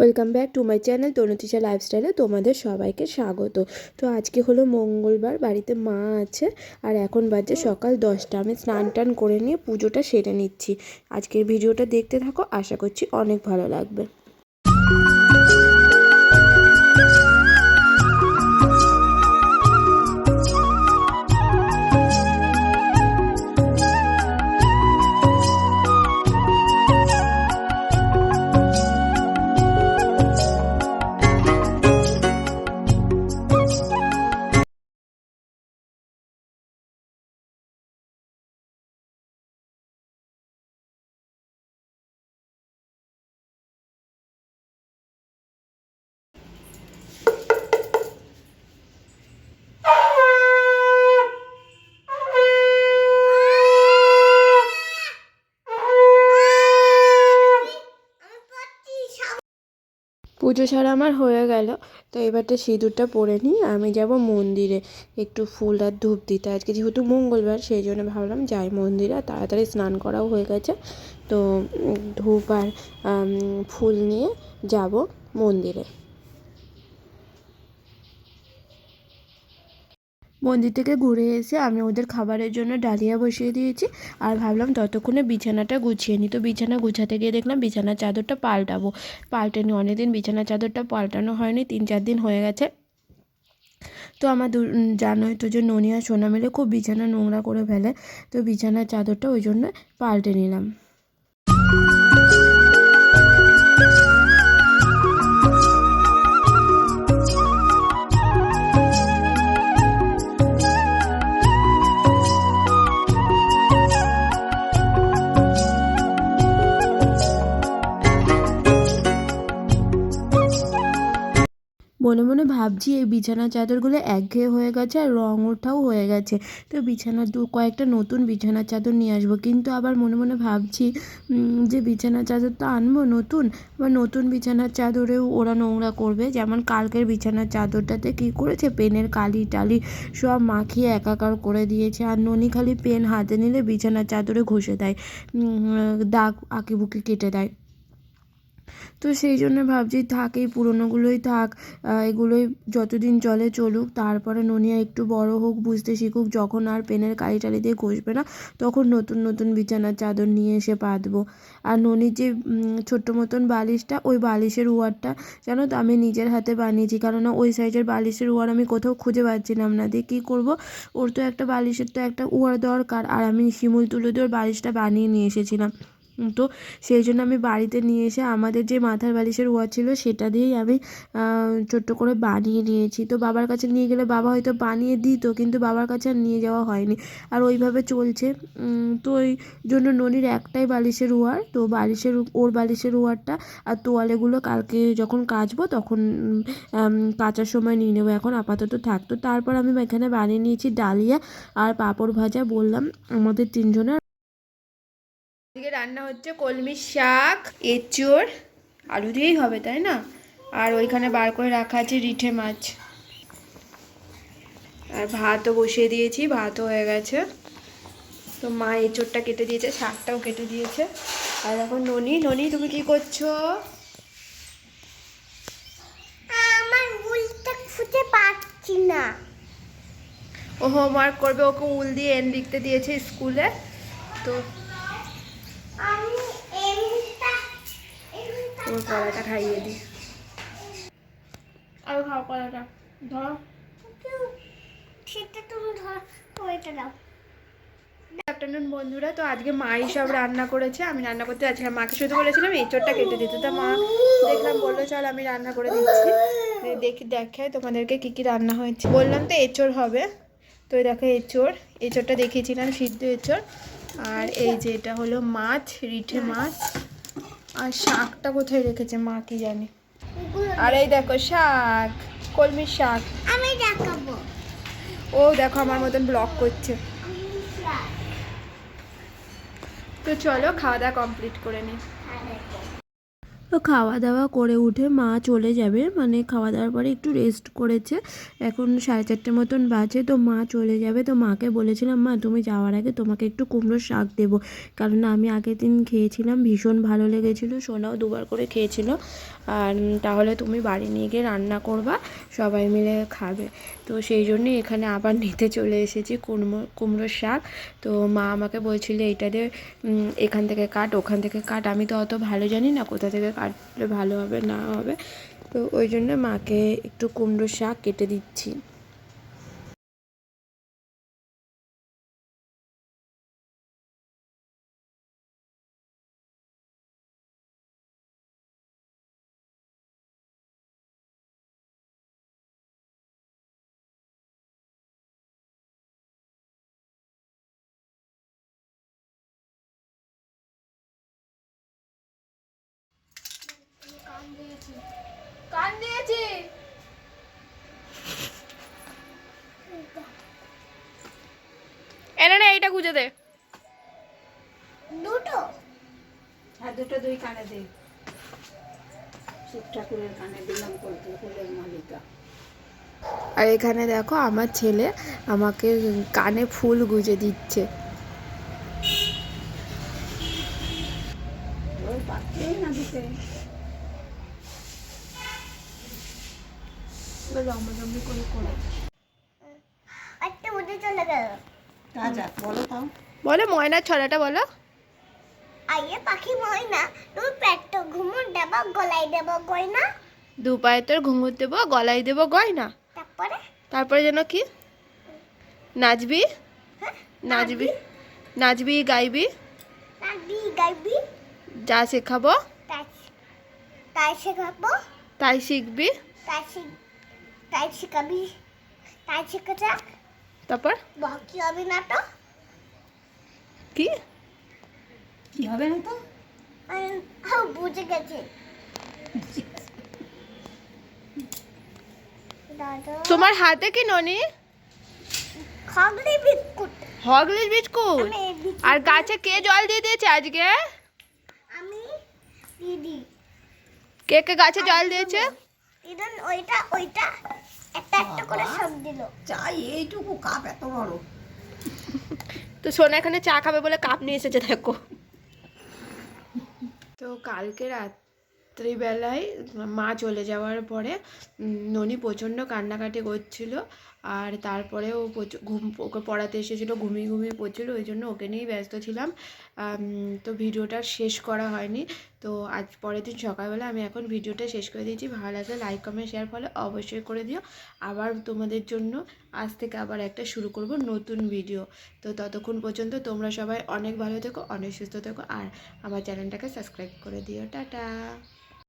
Welcome back to my channel Tanutisha লাইফস্টাইলে তোমাদের সবাইকে স্বাগত। তো আজকে হলো মঙ্গলবার, বাড়িতে মা আছে, আর এখন বাজে সকাল দশটা। আমি স্নান টান করে নিয়ে পুজোটা সেরে নিচ্ছি। আজকের ভিডিওটা দেখতে থাকো, আশা করছি অনেক ভালো লাগবে। পুজো ছাড়া আমার হয়ে গেল। তো এবারটা সিঁদুরটা পরে নিই, আমি যাব মন্দিরে। একটু ফুল আর ধূপ দিতে। আজকে যেহেতু মঙ্গলবার, সেই জন্য ভাবলাম যাই মন্দিরে তাড়াতাড়ি স্নান করাও হয়ে গেছে। তো ধূপ আর ফুল নিয়ে যাব মন্দিরে। মন্দির থেকে ঘুরে এসে আমি ওদের খাবারের জন্য ডালিয়া বসিয়ে দিয়েছি আর ভাবলাম ততক্ষণে বিছানাটা গুছিয়ে নিই। তো বিছানা গুছাতে গিয়ে দেখলাম বিছানার চাদরটা পাল্টাবো। পাল্টানো, অনেকদিন বিছানার চাদরটা পাল্টানো হয়নি, তিন চার দিন হয়ে গেছে। তো আমার জানোই তো যে ননি সোনা মিলে খুব বিছানা নোংরা করে ফেলে। তো বিছানার চাদরটা ওই জন্য পাল্টে নিলাম। মনে মনে ভাবছি এই বিছানার চাদরগুলো একঘেয়ে হয়ে গেছে আর রং ওঠাও হয়ে গেছে। তো বিছানার দু, কয়েকটা নতুন বিছানার চাদর নিয়ে আসব। কিন্তু আবার মনে মনে ভাবছি যে বিছানার চাদর তো আনব নতুন, আবার নতুন বিছানার চাদরেও ওরা নোংরা করবে। যেমন কালকের বিছানার চাদরটাতে কী করেছে? পেনের কালি টালি সব মাখিয়ে একাকার করে দিয়েছে। আর ননি খালি পেন হাতে নিলে বিছানার চাদরে ঘষে দেয়। দাগ আঁকিবুকি কেটে দেয়। তো সেই জন্য ভাবছি, থাক, এই পুরোনোগুলোই থাক এগুলোই যতদিন চলে চলুক, তারপরে ননিয়া একটু বড় হোক, বুঝতে শিখুক, যখন আর পেনের কালি টালি দিয়ে ঘষবে না, তখন নতুন নতুন বিছানার চাদর নিয়ে এসে পাতবো। আর ননির যে ছোট্ট মতন বালিশটা, ওই বালিশের উয়ারটা জানো তো আমি নিজের হাতে বানিয়েছি, কেননা ওই সাইজের বালিশের উয়ার আমি কোথাও খুঁজে পাচ্ছিলাম না। দিয়ে কী করব? ওর তো একটা বালিশের তো একটা উয়ার দরকার, আর আমি শিমুল তুলে দিয়ে ওর বালিশটা বানিয়ে নিয়ে এসেছিলাম। তো সেই জন্য আমি বাড়িতে নিয়ে এসে আমাদের যে মাথার বালিশের ওয়ার ছিল সেটা দিয়েই আমি ছোট্ট করে বানিয়ে নিয়েছি। তো বাবার কাছে নিয়ে গেলে বাবা হয়তো বানিয়ে দিত, কিন্তু বাবার কাছে আর নিয়ে যাওয়া হয়নি। আর ওইভাবে চলছে। তো ওই জন্য ননির একটাই বালিশের ওয়ার তো বালিশের ওর বালিশের ওয়ারটা আর তোয়ালেগুলো কালকে যখন কাচবো তখন কাচার সময় নিয়ে নেব। এখন আপাতত থাকতো তারপর আমি এখানে বানিয়ে নিয়েছি ডালিয়া আর পাঁপড় ভাজা। বললাম আমাদের তিনজনের আজকে রান্না হচ্ছে কলমি শাক এঁচোড় আলু দিয়েই হবে তাই না? আর ওইখানে বার করে রাখা আছে রিঠে মাছ। আর ভাতও বসিয়ে দিয়েছি ভাতও হয়ে গেছে। তো মা এঁচোড়টা কেটে দিয়েছে শাকটাও কেটে দিয়েছে। আর এখন ননি ননি তুমি কি করছ? আমার উলটা ফুটে পাচ্ছি না। ও হোমওয়ার্ক করবে ওকে উল দিয়ে এন লিখতে দিয়েছে স্কুলে। তো আমি এমটা এমটা ওর কলাটা খাইয়ে দিই আর খাও কলাটা ধরো। সেটা তুমি ধর ওইটা দাও। আফটারনুন বন্ধুরা। তো আজকে মাই সব রান্না করেছে। আমি রান্না করতে যাচ্ছিলাম মাকে শুধু বলেছিলাম এঁচোড়টা কেটে দিতে। তা মা দেখলাম বলল চল আমি রান্না করে দিচ্ছি। দেখি দেখে তোমাদেরকে কী কী রান্না হয়েছে। বললাম তো এঁচোড় হবে। তো এই দেখো এঁচোড়। এঁচোড়টা দেখিয়েছিলাম সিদ্ধ এঁচোড়। আর এই যে এটা হলো মাছ রিঠে মাছ। আর শাকটা কোথায় রেখেছে মা কি জানে? আর এই দেখো শাক কলমির শাক। আমি দেখাবো। ও দেখো আমার মতন ব্লক করছে। তো চলো খাওয়া দাওয়া কমপ্লিট করে নিই তো খাওয়া দাওয়া করে উঠে মা চলে যাবে। মানে খাওয়া দাওয়ার পরে একটু রেস্ট করেছে। এখন সাড়ে চারটে মতন বাজে, তো মা চলে যাবে। তো মাকে বলেছিলাম, মা, তুমি যাওয়ার আগে তোমাকে একটু কুমড়োর শাক দেবো। কারণ আমি আগের দিন খেয়েছিলাম, ভীষণ ভালো লেগেছিলো, সোনাও দুবার করে খেয়েছিল। আর তাহলে তুমি বাড়ি নিয়ে গিয়ে রান্না করবা, সবাই মিলে খাবে। তো সেই জন্যে এখানে আবার নিতে চলে এসেছি কুমড়ো কুমড়োর শাক। তো মা আমাকে বলছিল দিয়ে এখান থেকে কাট, ওখান থেকে কাট। আমি তো অত ভালো জানি না কোথা থেকে কাটলে ভালো হবে, না হবে। তো ওই জন্য মাকে একটু কুমড়োর শাক কেটে দিচ্ছি। না দে। দুটো। আর দুটো দুই কানে দে। শিব ঠাকুরের কানে দিলাম কলকে ফুলের মালিকা আর এখানে দেখো আমার ছেলে আমাকে কানে ফুল গুজে দিচ্ছে। করে করে একটা উঠে চলে গেল। বলো ময়নার ছড়াটা বলো। আইয়ে পাখি ময়না তুমি পেটটা ঘুমুর দেব গলায় দেব গয়না। দু পায়ে তোর ঘুঙুর দেবো গলায় দেবো গয়না। তারপরে? তারপরে যেন কি? নাচবি? হ্যাঁ নাচবি? নাচবি। গাইবি? নাচবি গাইবি। যা শেখাবো। তাই তাই শেখাবো। তাই শিখবি। তাই শিখ তাই শেখাবি। তাই শেখা তারপর? বাকি হবে না তো কি? কি হবে না তো বুঝে গেছি। তোমার হাতে কি ননি? খাগলি বিস্কুট। এই বিস্কুট- আর গাছে কে জল দিয়ে দিয়েছে আজকে? আমি দিদি। কে কে গাছে জল দিয়েছে? ওইটা ওইটা। একটা একটা করে। সব দিল। চাই এইটুকু কাপ এত বড়। তো সোনা এখানে চা খাবে বলে কাপ নিয়ে এসেছে দেখো। তো কালকে রাত্রিবেলায় মা চলে যাওয়ার পরে ননী ননি প্রচণ্ড কান্নাকাটি করছিল। আর তারপরেও প্রচুর ঘুম, ওকে পড়াতে এসেছিল, ঘুমিয়ে ঘুমিয়ে পড়ছিল, ওই জন্য ওকে নিয়েই ব্যস্ত ছিলাম। তো ভিডিওটা শেষ করা হয়নি। তো আজ পরের দিন সকালবেলা আমি এখন ভিডিওটা শেষ করে দিয়েছি। ভালো লাগলে লাইক কমেন্ট শেয়ার ফলে অবশ্যই করে দিও। আবার তোমাদের জন্য আজ থেকে আবার একটা শুরু করব নতুন ভিডিও তো ততক্ষণ পর্যন্ত তোমরা সবাই অনেক ভালো থেকো, অনেক সুস্থ থেকো, আর আমার চ্যানেলটাকে সাবস্ক্রাইব করে দিও। টাটা!